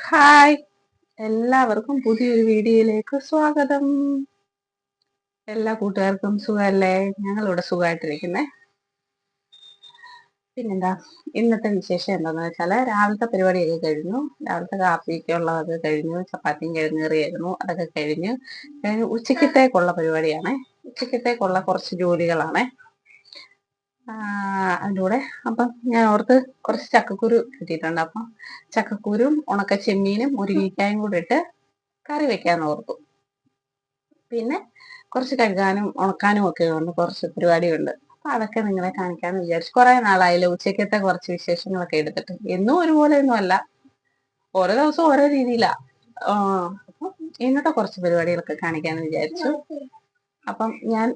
Hi എല്ലാവർക്കും പുതിയൊരു വീഡിയോയിലേക്ക് സ്വാഗതം. എല്ലാ കൂട്ടുകാർക്കും സുഖമല്ലേ? ഞങ്ങളിവിടെ സുഖമായിട്ടിരിക്കുന്നേ. പിന്നെന്താ? ഇന്നത്തെ വിശേഷം എന്താണെന്ന് വെച്ചാൽ രാവിലത്തെ പരിപാടിയൊക്കെ കഴിഞ്ഞു. രാവിലത്തെ കാപ്പിയൊക്കെ ഉള്ളതൊക്കെ കഴിഞ്ഞു. ചപ്പാത്തിയും കിഴങ്ങേറിയായിരുന്നു. അതൊക്കെ കഴിഞ്ഞു ഉച്ചക്കത്തേക്കുള്ള പരിപാടിയാണ്. ഉച്ചക്കത്തേക്കുള്ള കുറച്ച് ജോലികളാണ്. അതിന്റെ കൂടെ അപ്പം ഞാൻ ഓർത്ത് കുറച്ച് ചക്കക്കുരു കിട്ടിയിട്ടുണ്ട്. അപ്പം ചക്കക്കുരും ഉണക്ക ചെമ്മീനും മുരിങ്ങിക്കായും കൂടെ ഇട്ട് കറി വെക്കാന്ന് ഓർത്തു. പിന്നെ കുറച്ച് കഴുകാനും ഉണക്കാനും ഒക്കെ ഉണ്ട്. കുറച്ച് പരിപാടിയുണ്ട്. അപ്പൊ അതൊക്കെ നിങ്ങളെ കാണിക്കാന്ന് വിചാരിച്ചു. കുറെ നാളായില്ല ഉച്ചയ്ക്കത്തെ കുറച്ച് വിശേഷങ്ങളൊക്കെ എടുത്തിട്ട്. എന്നും ഒരുപോലെ ഒന്നും അല്ല. ഓരോ ദിവസവും ഓരോ രീതിയിലാ. അപ്പം ഇന്നത്തെ കുറച്ച് പരിപാടികളൊക്കെ കാണിക്കാന്ന് വിചാരിച്ചു. അപ്പം ഞാൻ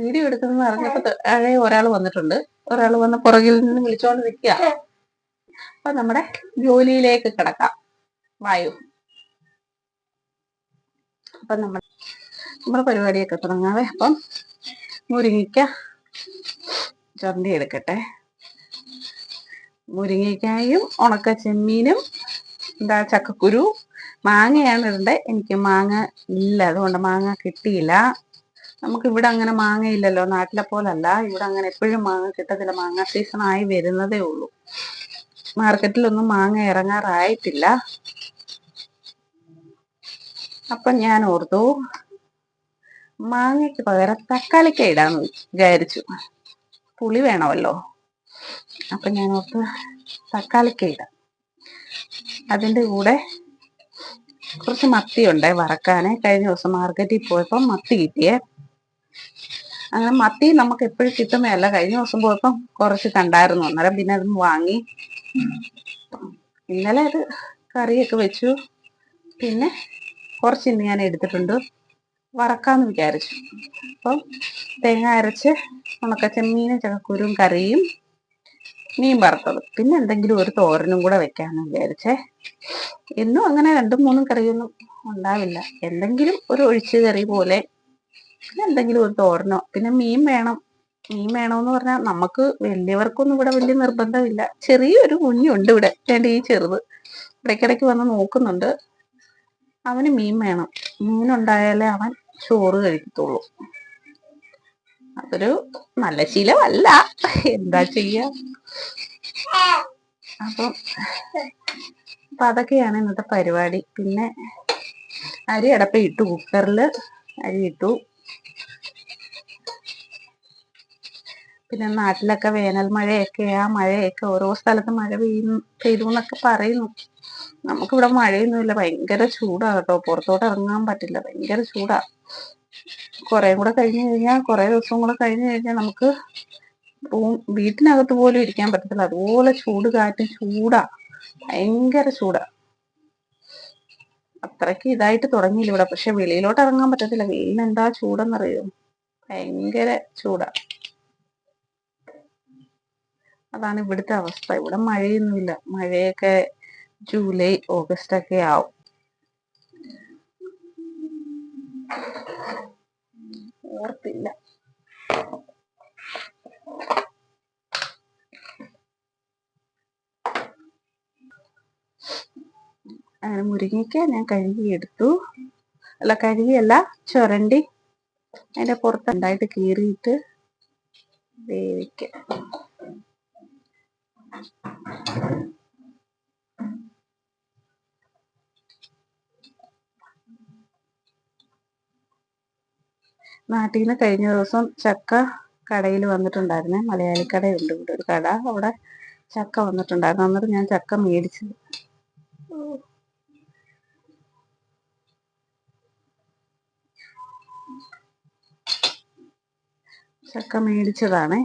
വീഡിയോ എടുക്കുന്ന അറിഞ്ഞപ്പോ താഴെ ഒരാൾ വന്നിട്ടുണ്ട്. ഒരാൾ വന്ന് പുറകിൽ നിന്ന് വിളിച്ചോണ്ട് നിൽക്കുക അപ്പൊ നമ്മുടെ ജോലിയിലേക്ക് കിടക്കാം. വായു. അപ്പൊ നമ്മൾ നമ്മുടെ പരിപാടിയൊക്കെ തുടങ്ങാവേ. അപ്പം മുരിങ്ങിക്ക ചുരണ്ടി എടുക്കട്ടെ. മുരിങ്ങിക്കായും ഉണക്ക ചെമ്മീനും എന്താ ചക്കക്കുരു മാങ്ങയാണ് ഇടേണ്ടത് എനിക്ക് മാങ്ങ ഇല്ല. അതുകൊണ്ട് മാങ്ങ കിട്ടിയില്ല. നമുക്ക് ഇവിടെ അങ്ങനെ മാങ്ങയില്ലല്ലോ. നാട്ടിലെ പോലല്ല. ഇവിടെ അങ്ങനെ എപ്പോഴും മാങ്ങ കിട്ടത്തില്ല. മാങ്ങ സീസൺ ആയി വരുന്നതേ ഉള്ളൂ. മാർക്കറ്റിലൊന്നും മാങ്ങ ഇറങ്ങാറായിട്ടില്ല. അപ്പൊ ഞാൻ ഓർത്തു മാങ്ങയ്ക്ക് പകരം തക്കാളിക്ക ഇടാന്ന് വിചാരിച്ചു. പുളി വേണമല്ലോ. അപ്പൊ ഞാൻ ഓർത്തു തക്കാളിക്ക ഇടാം. അതിന്റെ കൂടെ കുറച്ച് മത്തി ഉണ്ടേ വറക്കാനേ. കഴിഞ്ഞ ദിവസം മാർക്കറ്റിൽ പോയപ്പോൾ മത്തി കിട്ടിയേ. അങ്ങനെ മത്തി നമുക്ക് എപ്പോഴും കിട്ടുന്നതല്ല. കഴിഞ്ഞ ദിവസം പോയപ്പം കുറച്ച് കണ്ടായിരുന്നു. അന്നേരം പിന്നെ അതും വാങ്ങി. ഇന്നലെ അത് കറിയൊക്കെ വെച്ചു. പിന്നെ കുറച്ച് ഇന്ന് ഞാൻ എടുത്തിട്ടുണ്ട്. വറക്കാന്ന് വിചാരിച്ചു. അപ്പം തേങ്ങ അരച്ച് ഉണക്ക ചെമ്മീനും ചക്കക്കുരും കറിയും മീൻ വറുത്തത്. പിന്നെ എന്തെങ്കിലും ഒരു തോരനും കൂടെ വെക്കാന്ന് വിചാരിച്ചേ. എന്നും അങ്ങനെ രണ്ടും മൂന്നും കറിയൊന്നും ഉണ്ടാവില്ല. എന്തെങ്കിലും ഒരു ഒഴിച്ചു കറി പോലെ പിന്നെ എന്തെങ്കിലും ഒരു തോരനോ പിന്നെ മീൻ വേണം. മീൻ വേണമെന്ന് പറഞ്ഞാൽ നമുക്ക് വലിയവർക്കൊന്നും ഇവിടെ വലിയ നിർബന്ധമില്ല. ചെറിയൊരു കുഞ്ഞുണ്ട് ഇവിടെ രണ്ട് ഈ ചെറുത്. ഇടയ്ക്കിടയ്ക്ക് വന്ന് നോക്കുന്നുണ്ട്. അവന് മീൻ വേണം. മീനുണ്ടായാലേ അവൻ ചോറ് കഴിക്കത്തുള്ളൂ. അതൊരു നല്ല ശീലമല്ല. എന്താ ചെയ്യ? അപ്പം അപ്പൊ അതൊക്കെയാണ് ഇന്നത്തെ പരിപാടി. പിന്നെ അരി അടപ്പിട്ടു കുക്കറിൽ അരി ഇട്ടു. പിന്നെ നാട്ടിലൊക്കെ വേനൽ മഴയൊക്കെ ആ മഴയൊക്കെ ഓരോ സ്ഥലത്ത് മഴ പെയ്യുന്നു പെയ്തു എന്നൊക്കെ പറയുന്നു. നമുക്കിവിടെ മഴയൊന്നുമില്ല. ഭയങ്കര ചൂടാ കേട്ടോ. പുറത്തോട്ട് ഇറങ്ങാൻ പറ്റില്ല. ഭയങ്കര ചൂടാ. കുറെ കൂടെ കഴിഞ്ഞു കഴിഞ്ഞാൽ കുറെ ദിവസം കൂടെ കഴിഞ്ഞു കഴിഞ്ഞാൽ നമുക്ക് വീട്ടിനകത്ത് പോലും ഇരിക്കാൻ പറ്റത്തില്ല. അതുപോലെ ചൂട് കാറ്റും ചൂടാ. ഭയങ്കര ചൂടാ. അത്രയ്ക്ക് ഇതായിട്ട് തുടങ്ങിയില്ല ഇവിടെ. പക്ഷെ വെളിയിലോട്ട് ഇറങ്ങാൻ പറ്റത്തില്ല. വെയിലിന് എന്താ ചൂടെന്നറിയോ? ഭയങ്കര ചൂടാ. അതാണ് ഇവിടുത്തെ അവസ്ഥ. ഇവിടെ മഴയൊന്നുമില്ല. മഴയൊക്കെ ജൂലൈ ഓഗസ്റ്റ് ഒക്കെ ആവും. ഓർത്തില്ല. അങ്ങനെ മുരിങ്ങയ്ക്ക ഞാൻ കഴുകിയെടുത്തു അല്ല കഴുകിയല്ല ചുരണ്ടി. അതിന്റെ പുറത്തുണ്ടായിട്ട് കീറിയിട്ട് വേവിക്കാം. നാട്ടിൽ നിന്ന് കഴിഞ്ഞ ദിവസം ചക്ക കടയിൽ വന്നിട്ടുണ്ടായിരുന്നേ. മലയാളി ഉണ്ട് ഇവിടെ ഒരു കട. അവിടെ ചക്ക വന്നിട്ടുണ്ടായിരുന്നു. അന്നേരം ഞാൻ ചക്ക മേടിച്ചത് ചക്ക മേടിച്ചതാണേ.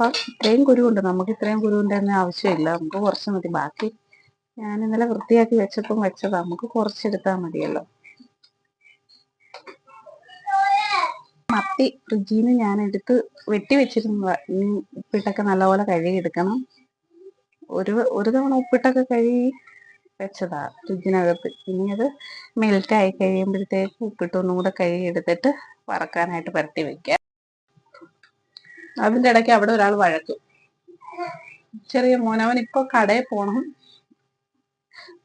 അപ്പൊ ഇത്രയും കുരുവുണ്ട്. നമുക്ക് ഇത്രയും കുരുവിന്റെ ആവശ്യമില്ല. നമുക്ക് കുറച്ച് മതി. ബാക്കി ഞാൻ ഇന്നലെ വൃത്തിയാക്കി വെച്ചപ്പം വെച്ചതാ. നമുക്ക് കുറച്ചെടുത്താൽ മതിയല്ലോ. മത്തി ഫ്രിഡ്ജിൽ ഞാൻ എടുത്ത് വെട്ടി വെച്ചിരുന്നു ഇനി ഉപ്പിട്ടൊക്കെ നല്ലപോലെ കഴുകി എടുക്കണം ഒരു ഒരു തവണ ഉപ്പിട്ടൊക്കെ കഴുകി വെച്ചതാ ഫ്രിഡ്ജിനകത്ത്. ഇനി അത് മെൽറ്റ് ആയി കഴിയുമ്പോഴത്തേക്ക് ഉപ്പിട്ട് ഒന്നും കൂടെ കഴുകി എടുത്തിട്ട് വറക്കാനായിട്ട് പരത്തി വെക്കാം. അതിന്റെ ഇടയ്ക്ക് അവിടെ ഒരാൾ വഴക്കും. ചെറിയ മോനവൻ ഇപ്പൊ കടയിൽ പോണം.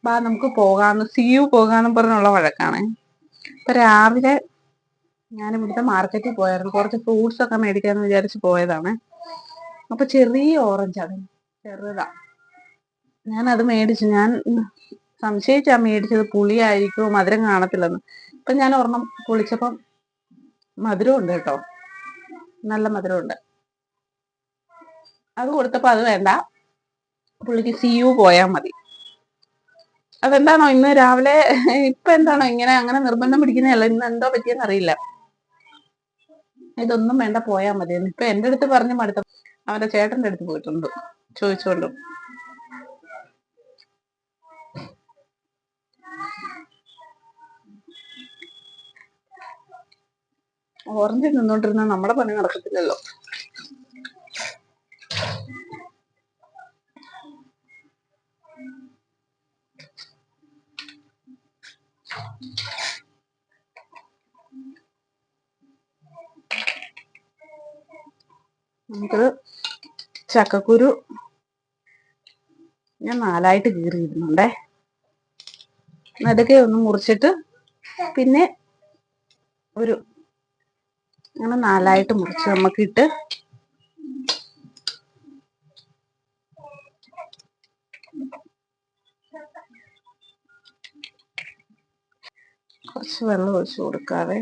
ബാ നമുക്ക് പോകാന്ന് സി യു പോകാന്നും പറഞ്ഞുള്ള വഴക്കാണ്. ഇപ്പൊ രാവിലെ ഞാൻ ഇവിടുത്തെ മാർക്കറ്റിൽ പോയായിരുന്നു. കുറച്ച് ഫ്രൂട്ട്സ് ഒക്കെ മേടിക്കാന്ന് വിചാരിച്ച് പോയതാണ്. അപ്പൊ ചെറിയ ഓറഞ്ച് ആണ് ചെറുതാ. ഞാൻ അത് മേടിച്ചു. ഞാൻ സംശയിച്ചാ മേടിച്ചത്. പുളിയായിരിക്കും മധുരം കാണത്തില്ലെന്ന്. ഇപ്പൊ ഞാൻ ഒരെണ്ണം പൊളിച്ചപ്പം മധുരം ഉണ്ട് കേട്ടോ. നല്ല മധുരമുണ്ട്. അത് കൊടുത്തപ്പോ അത് വേണ്ട. പുള്ളിക്ക് സി യു പോയാൽ മതി. അതെന്താണോ ഇന്ന് രാവിലെ ഇപ്പൊ എന്താണോ ഇങ്ങനെ അങ്ങനെ നിർബന്ധം പിടിക്കുന്നതല്ല ഇന്ന് എന്തോ പറ്റിയെന്ന് അറിയില്ല. ഇതൊന്നും വേണ്ട പോയാൽ മതി ഇപ്പൊ എന്റെ അടുത്ത് പറഞ്ഞു മടുത്ത അവന്റെ ചേട്ടന്റെ അടുത്ത് പോയിട്ടുണ്ട്. ചോദിച്ചുകൊണ്ടും ഓറഞ്ച് നിന്നോണ്ടിരുന്ന നമ്മുടെ പണി നടക്കത്തില്ലല്ലോ. നമുക്കത് ചക്കക്കുരു ഞാൻ നാലായിട്ട് കീറിയിരുന്നുണ്ടേ നടുക്കെ ഒന്ന് മുറിച്ചിട്ട് പിന്നെ ഒരു അങ്ങനെ നാലായിട്ട് മുറിച്ച് നമുക്കിട്ട് കുറച്ച് വെള്ളം ഒഴിച്ചു കൊടുക്കാതെ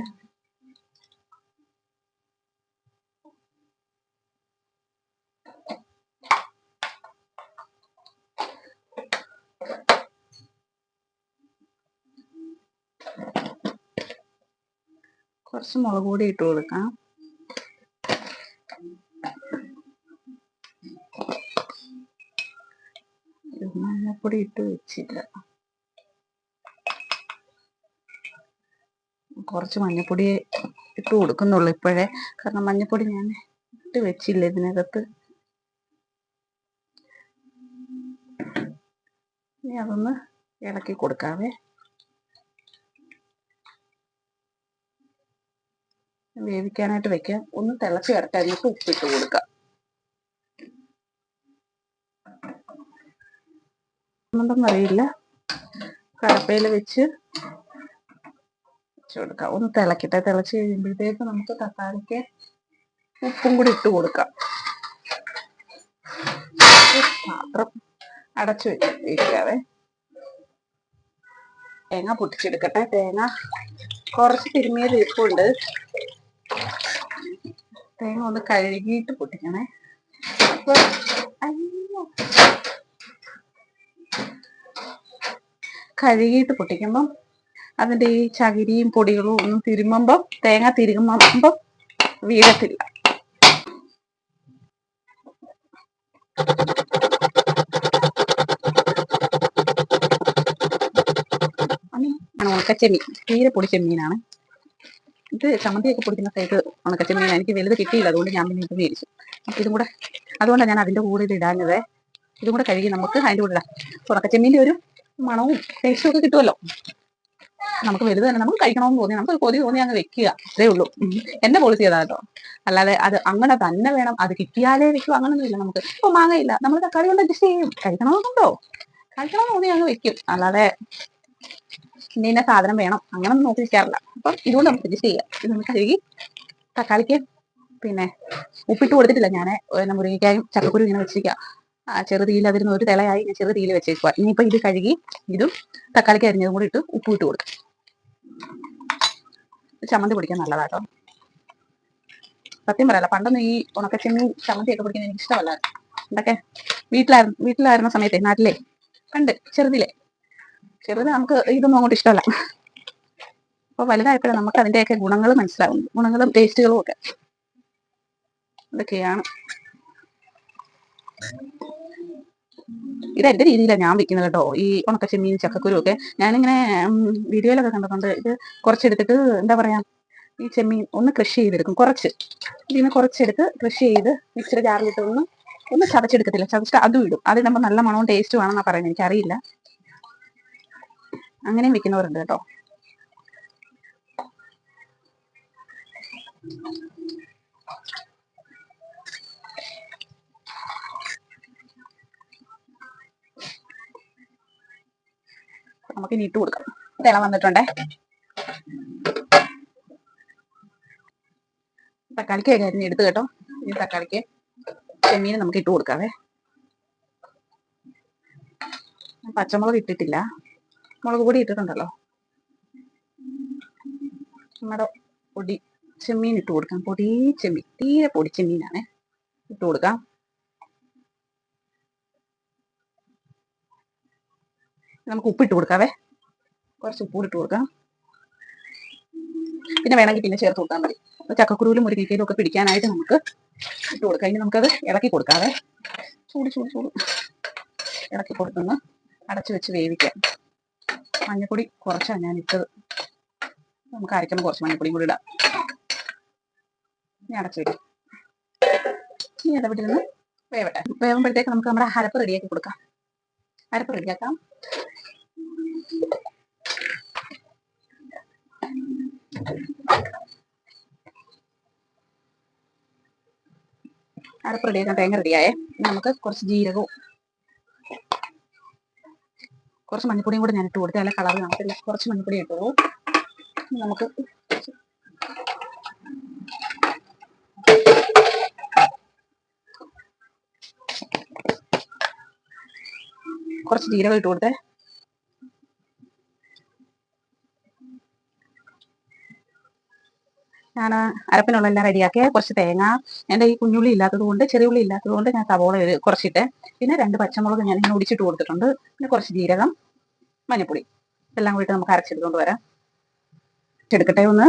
കുറച്ച് മുളക് പൊടി ഇട്ട് കൊടുക്കാം. മഞ്ഞപ്പൊടി ഇട്ട് വെച്ചില്ല. കുറച്ച് മഞ്ഞപ്പൊടി ഇട്ട് കൊടുക്കുന്നുള്ളൂ ഇപ്പോഴേ. കാരണം മഞ്ഞപ്പൊടി ഞാൻ ഇട്ട് വെച്ചില്ല ഇതിനകത്ത്. ഇനി അതൊന്ന് ഇളക്കി കൊടുക്കാവേ. വേവിക്കാനായിട്ട് വെക്കാം. ഒന്ന് തിളച്ച് കിടക്കാൻ എന്നിട്ട് ഉപ്പിട്ട് കൊടുക്കാം. അറിയില്ല കടപ്പയിൽ വെച്ച് വെച്ച് കൊടുക്കാം. ഒന്ന് തിളക്കട്ടെ. തിളച്ച് കഴിയുമ്പോഴത്തേക്ക് നമുക്ക് തക്കാളിക്ക് ഉപ്പും കൂടി ഇട്ട് കൊടുക്കാം. പാത്രം അടച്ചു വെച്ചിരിക്കാവേ തേങ്ങ പൊട്ടിച്ചെടുക്കട്ടെ. തേങ്ങ കുറച്ച് തിരുമിയത് ഇരിപ്പുണ്ട്. തേങ്ങ ഒന്ന് കഴുകിയിട്ട് പൊട്ടിക്കണേ. അപ്പൊ കഴുകിയിട്ട് പൊട്ടിക്കുമ്പം അതിന്റെ ഈ ചകിരിയും പൊടികളും ഒന്നും തിരുമ്പം തേങ്ങ തിരുമ്പം വീഴത്തില്ല. ഉണക്കച്ചെമ്മീൻ. തീരെ പൊടി ചെമ്മീനാണ് ഇത് ചമ്മന്തിയൊക്കെ പൊടിക്കുന്ന സൈഡ് ഉണക്കച്ചെമ്മീൻ എനിക്ക് വലുത് കിട്ടിയില്ല. അതുകൊണ്ട് ഞാൻ പിന്നെ ഇത് മേടിച്ചു. അപ്പൊ ഇതും കൂടെ അതുകൊണ്ടാണ് ഞാൻ അതിന്റെ കൂടെ ഇത് ഇടാഞ്ഞത്. ഇതും കൂടെ കഴുകി നമുക്ക് അതിന്റെ കൂടെ ഇടാം. ഉണക്കച്ചെമ്മീന്റെ ഒരു മണവും ടേസ്റ്റും ഒക്കെ കിട്ടുമല്ലോ. നമുക്ക് വലുത് തന്നെ നമുക്ക് കഴിക്കണമെന്ന് തോന്നി. നമുക്ക് കൊതി തോന്നി അങ്ങ് വെക്കുക. അതേ ഉള്ളൂ. എന്റെ പോളിസി അതാ കേട്ടോ അല്ലാതെ അത് അങ്ങനെ തന്നെ വേണം. അത് കിട്ടിയാലേ വെക്കും. അങ്ങനൊന്നുമില്ല നമുക്ക്. ഇപ്പൊ മാങ്ങയില്ല. നമ്മൾ തക്കാളി കൊണ്ട് അഡ്ജസ്റ്റ് ചെയ്യും. കഴിക്കണമെന്നുണ്ടോ കഴിക്കണമെന്ന് തോന്നി അങ്ങ് വെക്കും. അല്ലാതെ ഇന്ന സാധനം വേണം. അങ്ങനെ നോക്കി വെക്കാറില്ല അപ്പം ഇതുകൊണ്ട് നമുക്ക് അഡ്ജസ്റ്റ് ചെയ്യാം. ഇത് നമുക്ക് കഴുകി തക്കാളിക്ക് പിന്നെ ഉപ്പിട്ട് കൊടുത്തിട്ടില്ല. ഞാൻ മുരിങ്ങയ്ക്കായും ചക്കക്കുരു ഇങ്ങനെ വെച്ചിരിക്കുക ചെറുതീയിൽ അതിരുന്ന് ഒരു തിളയായി ഞാൻ ചെറുതീയിൽ വെച്ചേക്കുക ഇനിയിപ്പോൾ ഇത് കഴുകി ഇതും തക്കാളിക്ക് അരിഞ്ഞതും കൂടി ഇട്ട് ഉപ്പ് ഇട്ട് കൊടുക്കും. ചമ്മന്തി പൊടിക്കാൻ നല്ലതാട്ടോ. സത്യം പറയല്ല പണ്ടൊന്നും ഈ ഉണക്കച്ചെമ്മീൻ ചമ്മന്തിയൊക്കെ പൊടിക്കാൻ എനിക്ക് ഇഷ്ടമല്ല എന്തൊക്കെ വീട്ടിലായിരുന്നു വീട്ടിലായിരുന്ന സമയത്തെ നാട്ടിലെ പണ്ട് ചെറുതിലെ. ചെറുത് നമുക്ക് ഇതൊന്നും അങ്ങോട്ട് ഇഷ്ടമല്ല. അപ്പൊ വലുതായപ്പോഴും നമുക്ക് അതിന്റെയൊക്കെ ഗുണങ്ങൾ മനസ്സിലാവും ഗുണങ്ങളും ടേസ്റ്റുകളും ഒക്കെ. ഇതൊക്കെയാണ്. ഇത് എന്റെ രീതിയിലാണ് ഞാൻ വെക്കുന്നത് കേട്ടോ. ഈ ഉണക്ക ചെമ്മീൻ ചക്കക്കുരു ഒക്കെ ഞാനിങ്ങനെ വീഡിയോയിലൊക്കെ കണ്ടിട്ടുണ്ട് ഇത് കുറച്ചെടുത്തിട്ട് എന്താ പറയാ ഈ ചെമ്മീൻ ഒന്ന് കൃഷി ചെയ്തെടുക്കും. കുറച്ച്. ഇതിന് കുറച്ചെടുത്ത് കൃഷി ചെയ്ത് മിക്സിയുടെ ജാറിലിട്ട് ഒന്ന് ഒന്ന് ചതച്ചെടുക്കത്തില്ല. ചതച്ചിട്ട് അതും ഇടും. അത് നമ്മൾ നല്ല മണവും ടേസ്റ്റും ആണെന്നാ പറയുന്നത് എനിക്കറിയില്ല. അങ്ങനെയും വെക്കുന്നവരുണ്ട് കേട്ടോ. നമുക്ക് ഇനി ഇട്ട് കൊടുക്കാം. തിള വന്നിട്ടുണ്ടേ. തക്കാളിക്ക് കാര്യം എടുത്ത് കേട്ടോ. ഈ തക്കാളിക്ക് ചെമ്മീൻ നമുക്ക് ഇട്ട് കൊടുക്കാവേ. പച്ചമുളക് ഇട്ടിട്ടില്ല. മുളക് പൊടി ഇട്ടിട്ടുണ്ടല്ലോ. നമ്മുടെ പൊടി ചെമ്മീൻ ഇട്ട് കൊടുക്കാം. പൊടി ചെമ്മീൻ. തീരെ പൊടി ചെമ്മീനാണേ. ഇട്ട് കൊടുക്കാം. നമുക്ക് ഉപ്പിട്ട് കൊടുക്കാവേ. കുറച്ച് ഉപ്പ് ഇട്ട് കൊടുക്കാം. പിന്നെ വേണമെങ്കിൽ പിന്നെ ചേർത്ത് കൊടുത്താൽ മതി. ചക്കക്കുരുവിലും ഒരു മുരിങ്ങയ്ക്കയിലും ഒക്കെ പിടിക്കാനായിട്ട് നമുക്ക് ഇട്ട് കൊടുക്കാം. ഇനി നമുക്കത് ഇളക്കി കൊടുക്കാവേ. ചൂട് ചൂട് ചൂട്. ഇളക്കി കൊടുക്കുന്ന അടച്ചു വെച്ച് വേവിക്കാം. മഞ്ഞപ്പൊടി കുറച്ചാണ് ഞാൻ ഇട്ടത് നമുക്ക് അരയ്ക്കുമ്പോൾ കുറച്ച് മഞ്ഞപ്പൊടിയും കൂടി ഇടാം. ഇനി അടച്ചു വെക്കാം. ഇനി നിന്ന് വേവട്ടെ. വേവുമ്പോഴത്തേക്ക് നമുക്ക് നമ്മുടെ അരപ്പ് റെഡിയാക്കി കൊടുക്കാം. അരപ്പ് റെഡിയാക്കാം അരപ്പ് റെഡിയാക്കാൻ തേങ്ങ റെഡിയായേ നമുക്ക് കുറച്ച് ജീരകവും കുറച്ച് മഞ്ഞപ്പൊടിയും കൂടെ ഞാൻ ഇട്ട് കൊടുത്തേ അല്ല കളർ നമുക്ക് കുറച്ച് മഞ്ഞപ്പൊടി ഇട്ടു നമുക്ക് കുറച്ച് ജീരകം ഇട്ട് കൊടുത്തേ. ഞാൻ അരപ്പിനുള്ള എല്ലാം റെഡിയാക്കിയ കുറച്ച് തേങ്ങ എന്റെ ഈ കുഞ്ഞുള്ളി ഇല്ലാത്തത് കൊണ്ട് ചെറിയ ഉള്ളി ഇല്ലാത്തത് കൊണ്ട് ഞാൻ സവോള കുറച്ചിട്ട് പിന്നെ രണ്ട് പച്ചമുളക് ഞാൻ ഇങ്ങനെ ഒടിച്ചിട്ട് കൊടുത്തിട്ടുണ്ട്. പിന്നെ കുറച്ച് ജീരകം മഞ്ഞപ്പൊടി ഇതെല്ലാം കൂടിയിട്ട് നമുക്ക് അരച്ചെടുത്തുകൊണ്ട് വരാം. എടുക്കട്ടെ ഒന്ന്.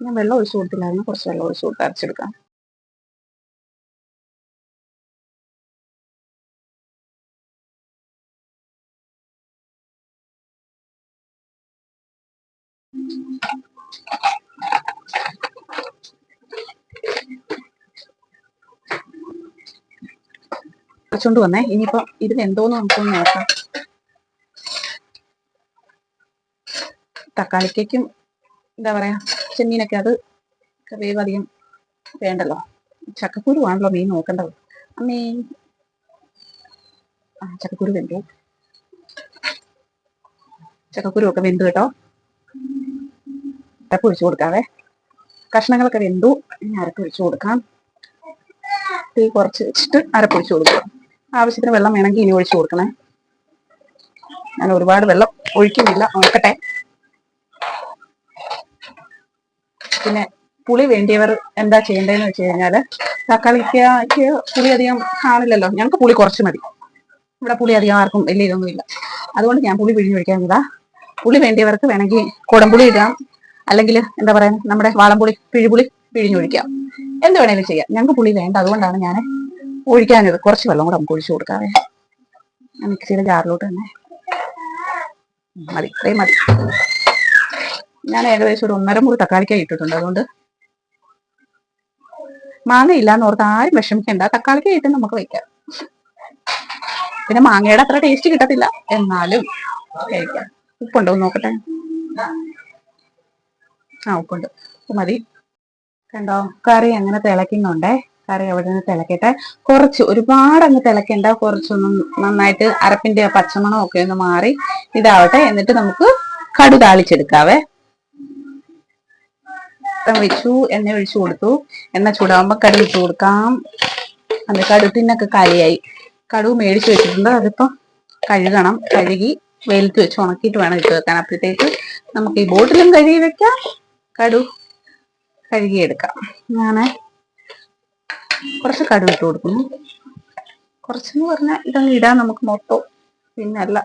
ഞാൻ വെള്ളം ഒഴിച്ചു കൊടുത്തില്ലായിരുന്നു. കുറച്ച് വെള്ളം ഒഴിച്ചു കൊടുത്ത് അരച്ചെടുക്കാം. അരച്ചോണ്ട് വന്നേ. ഇനിയിപ്പോ ഇതിന് എന്തോന്ന് നമുക്കൊന്ന് നോക്കാം. തക്കാളിക്കേക്കും എന്താ പറയാ ചെമ്മീനൊക്കെ അത് വേവ് അധികം വേണ്ടല്ലോ. ചക്കക്കുരു ആണല്ലോ മീൻ നോക്കേണ്ടത്. അമ്മേ. ആ ചക്കക്കുരു വെന്തു. ചക്കക്കുരു ഒക്കെ വെന്തു കേട്ടോ. അരപ്പ് ഒഴിച്ചു കൊടുക്കാവേ. കഷ്ണങ്ങളൊക്കെ വെന്തു. ഇനി അരപ്പ് ഒഴിച്ചു കൊടുക്കാം. തീ കുറച്ച് വെച്ചിട്ട് അരപ്പ് ഒഴിച്ചു കൊടുക്കുക ആവശ്യത്തിന് വെള്ളം വേണമെങ്കിൽ ഇനി ഒഴിച്ചു കൊടുക്കണേ. ഞാൻ ഒരുപാട് വെള്ളം ഒഴിക്കുന്നില്ല. നോക്കട്ടെ. പിന്നെ പുളി വേണ്ടിയവർ എന്താ ചെയ്യേണ്ടതെന്ന് വെച്ച് കഴിഞ്ഞാൽ തക്കാളിക്ക് പുളി അധികം കാണില്ലല്ലോ. ഞങ്ങൾക്ക് പുളി കുറച്ച് മതി. ഇവിടെ പുളി അധികം ആർക്കും വലിയ ഇതൊന്നുമില്ല. അതുകൊണ്ട് ഞാൻ പുളി പിഴിഞ്ഞൊഴിക്കാൻ പിഴിഞ്ഞൊഴിക്കാനില്ല പുളി വേണ്ടിയവർക്ക് വേണമെങ്കിൽ കുടംപുളി ഇടാം. അല്ലെങ്കിൽ എന്താ പറയാ നമ്മുടെ വാളംപുളി പിഴിപുളി പിഴിഞ്ഞൊഴിക്കാം. എന്ത് വേണേലും ചെയ്യാം. ഞങ്ങൾക്ക് പുളി വേണ്ട. അതുകൊണ്ടാണ് ഞാൻ ഒഴിക്കാനത് കുറച്ച് വെള്ളം കൂടെ നമുക്ക് ഒഴിച്ചു കൊടുക്കാവേ മിക്സിയുടെ ജാറിലോട്ട് തന്നെ. മതി. ഇത്രയും മതി. ഞാൻ ഏകദേശം ഒരു ഒന്നര മുറി തക്കാളിക്കായി ഇട്ടിട്ടുണ്ട്. അതുകൊണ്ട് മാങ്ങ ഇല്ലാന്ന് ഓർത്ത് ആരും വിഷമിക്കണ്ട. തക്കാളിക്കായി ഇട്ട് നമുക്ക് വയ്ക്കാം പിന്നെ മാങ്ങയുടെ അത്ര ടേസ്റ്റ് കിട്ടത്തില്ല. എന്നാലും കഴിക്കാം. ഉപ്പുണ്ടോ നോക്കട്ടെ. ആ ഉപ്പുണ്ട്. ഉപ്പ് മതി. കണ്ടോ? കറി അങ്ങനെ തിളയ്ക്കുന്നുണ്ടേ. കറി അവിടെ നിന്ന് തിളക്കട്ടെ? കുറച്ച് ഒരുപാട് അങ്ങ് തിളക്കണ്ട. കുറച്ചൊന്നും നന്നായിട്ട് അരപ്പിന്റെ പച്ചമണം ഒക്കെ ഒന്ന് മാറി ഇതാവട്ടെ. എന്നിട്ട് നമുക്ക് കടു താളിച്ചെടുക്കാവേ. വെച്ചു എണ്ണ ഒഴിച്ചു കൊടുത്തു. എണ്ണ ചൂടാവുമ്പോ കടു ഇട്ട് കൊടുക്കാം. അത് കടുത്തിനൊക്കെ കാലിയായി കടു മേടിച്ചു വെച്ചിട്ടുണ്ട്. അതിപ്പോ കഴുകണം. കഴുകി വെയിലത്ത് വെച്ച് ഉണക്കിയിട്ട് വേണം ഇട്ട് വെക്കാൻ. അപ്പോഴത്തേക്ക് നമുക്ക് ഈ ബോട്ടിലും കഴുകി വെക്കാം. കടു കഴുകിയെടുക്കാം. ഞാൻ കുറച്ച് കടു ഇട്ട് കൊടുക്കുന്നു. കുറച്ചെന്ന് പറഞ്ഞാൽ ഇതങ്ങ് ഇടാൻ നമുക്ക് മൊത്തം പിന്നല്ല.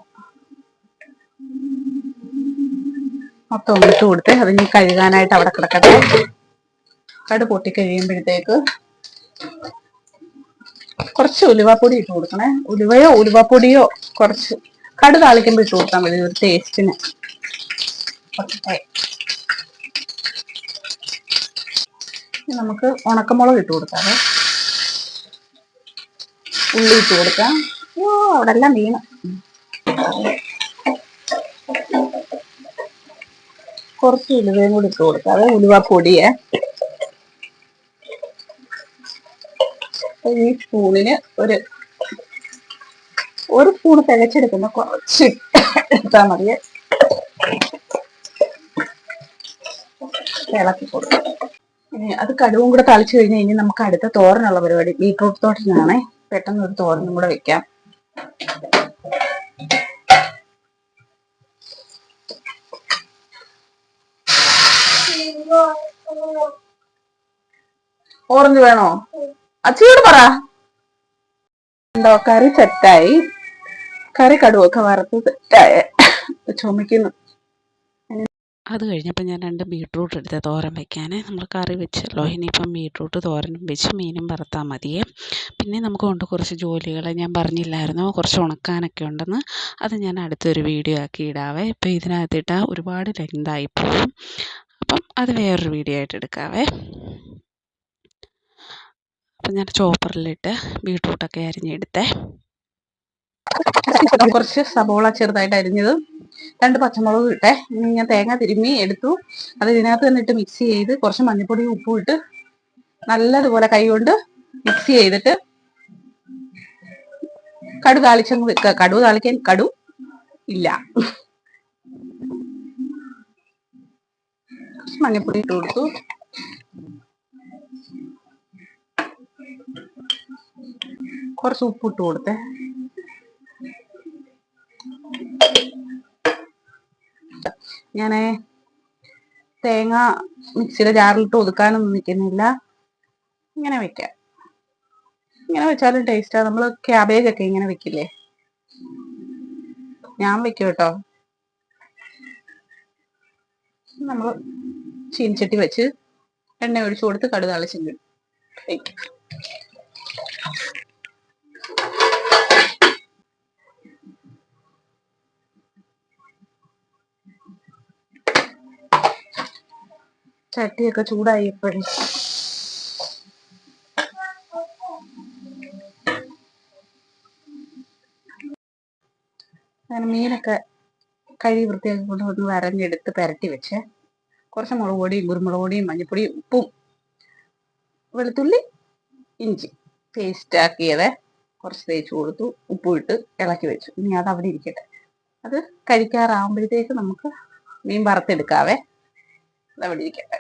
മൊത്തം ഒന്ന് ഇട്ട് കൊടുത്തേ. അത് ഇനി കഴുകാനായിട്ട് അവിടെ കിടക്കട്ടെ. കടു പൊട്ടി കഴിയുമ്പോഴത്തേക്ക് കുറച്ച് ഉലുവാപ്പൊടി ഇട്ട് കൊടുക്കണേ. ഉലുവയോ ഉലുവാപ്പൊടിയോ കുറച്ച് കടു താളിക്കുമ്പോൾ ഇട്ട് കൊടുത്താൽ മതി. ഒരു ടേസ്റ്റിന് നമുക്ക് ഉണക്കമുളക് ഇട്ട് കൊടുക്കാം. ഉള്ളി ഇട്ട് കൊടുക്കാം. ഓ അവിടെ എല്ലാം വീണ്. കുറച്ച് ഉലുവയും കൂടി ഇട്ട് കൊടുക്കാം. ഉലുവ പൊടിയെ. ഈ സ്പൂണിന് ഒരു ഒരു സ്പൂൺ തികച്ചെടുക്കുന്ന കുറച്ച് എടുത്താൽ മതി. ഇളക്കി കൊടുക്കും. അത് കടുവും കൂടെ തളിച്ചു കഴിഞ്ഞ് ഇനി നമുക്ക് അടുത്ത തോരനുള്ള പരിപാടി. ബീട്രൂട്ട് തോട്ടിനാണേ പെട്ടെന്ന് ഒരു തോരനും കൂടെ വെക്കാം. ഓറഞ്ച് വേണോ? അച്ഛയോട് പറ. കറി സെറ്റായി കറി കടുവൊക്കെ വറുത്ത് സെറ്റായ ചുമക്കുന്നു. അത് കഴിഞ്ഞപ്പോൾ ഞാൻ രണ്ട് ബീട്രൂട്ട് എടുത്ത് തോരൻ വയ്ക്കാൻ നമ്മൾ കറി വെച്ചല്ലോ. ഇനിയിപ്പം ബീട്രൂട്ട് തോരനും വെച്ച് മീനും വറുത്താൽ മതിയേ. പിന്നെ നമുക്ക് കൊണ്ട് കുറച്ച് ജോലികൾ ഞാൻ പറഞ്ഞില്ലായിരുന്നോ? കുറച്ച് ഉണക്കാനൊക്കെ ഉണ്ടെന്ന്. അത് ഞാൻ അടുത്തൊരു വീഡിയോ ആക്കി ഇടാവേ. ഇപ്പോൾ ഇതിനകത്തിട്ടാൽ ഒരുപാട് ലെങ്തായി പോകും അപ്പം അത് വേറൊരു വീഡിയോ ആയിട്ട് എടുക്കാവേ. അപ്പം ഞാൻ ചോപ്പറിലിട്ട് ബീട്രൂട്ടൊക്കെ അരിഞ്ഞെടുത്തേ. കുറച്ച് സബോള ചെറുതായിട്ട് അരിഞ്ഞത്. രണ്ട് പച്ചമുളക് ഇട്ടേ. ഞാൻ തേങ്ങ തിരുമ്മി എടുത്തു. അത് ഇതിനകത്ത് തന്നെ ഇട്ട് മിക്സ് ചെയ്ത് കുറച്ച് മഞ്ഞൾപ്പൊടി ഉപ്പും ഇട്ട് നല്ലതുപോലെ കൈകൊണ്ട് മിക്സ് ചെയ്തിട്ട് കടു താളിച്ചങ്ങ് വെക്കുക കടു താളിക്കാൻ കടു ഇല്ല. കുറച്ച് മഞ്ഞൾപ്പൊടി ഇട്ട് കൊടുത്തു. കുറച്ച് ഉപ്പ് ഇട്ട് കൊടുത്തേ. ഞാൻ തേങ്ങ മിക്സിയുടെ ജാറിലിട്ട് ഒതുക്കാനൊന്നും നിൽക്കുന്നില്ല. ഇങ്ങനെ വെക്കാം. ഇങ്ങനെ വെച്ചാലും ടേസ്റ്റാ നമ്മൾ ക്യാബേജ് ഒക്കെ ഇങ്ങനെ വെക്കില്ലേ? ഞാൻ വെക്കും കേട്ടോ. നമ്മൾ ചീനിച്ചട്ടി വെച്ച് എണ്ണ ഒഴിച്ചു കൊടുത്ത് കടുക് തളിച്ചിട്ട് ചട്ടിയൊക്കെ ചൂടായി എപ്പോഴും അങ്ങനെ മീനൊക്കെ കഴുകി വൃത്തിയാക്കി കൊണ്ടുവന്ന് വരഞ്ഞെടുത്ത് പുരട്ടി വെച്ച്. കുറച്ച് മുളക് പൊടിയും കുരുമുളക് പൊടിയും മഞ്ഞൾപ്പൊടിയും ഉപ്പും വെളുത്തുള്ളി ഇഞ്ചി പേസ്റ്റ് ആക്കിയത്. കുറച്ച് തേച്ച് കൊടുത്തു ഉപ്പും ഇട്ട് ഇളക്കി വെച്ചു. ഇനി അത് അവിടെ ഇരിക്കട്ടെ. അത് കരിക്കാറാവുമ്പോഴത്തേക്ക് നമുക്ക് മീൻ വറുത്തെടുക്കാവേ. അവിടെ ഇരിക്കട്ടെ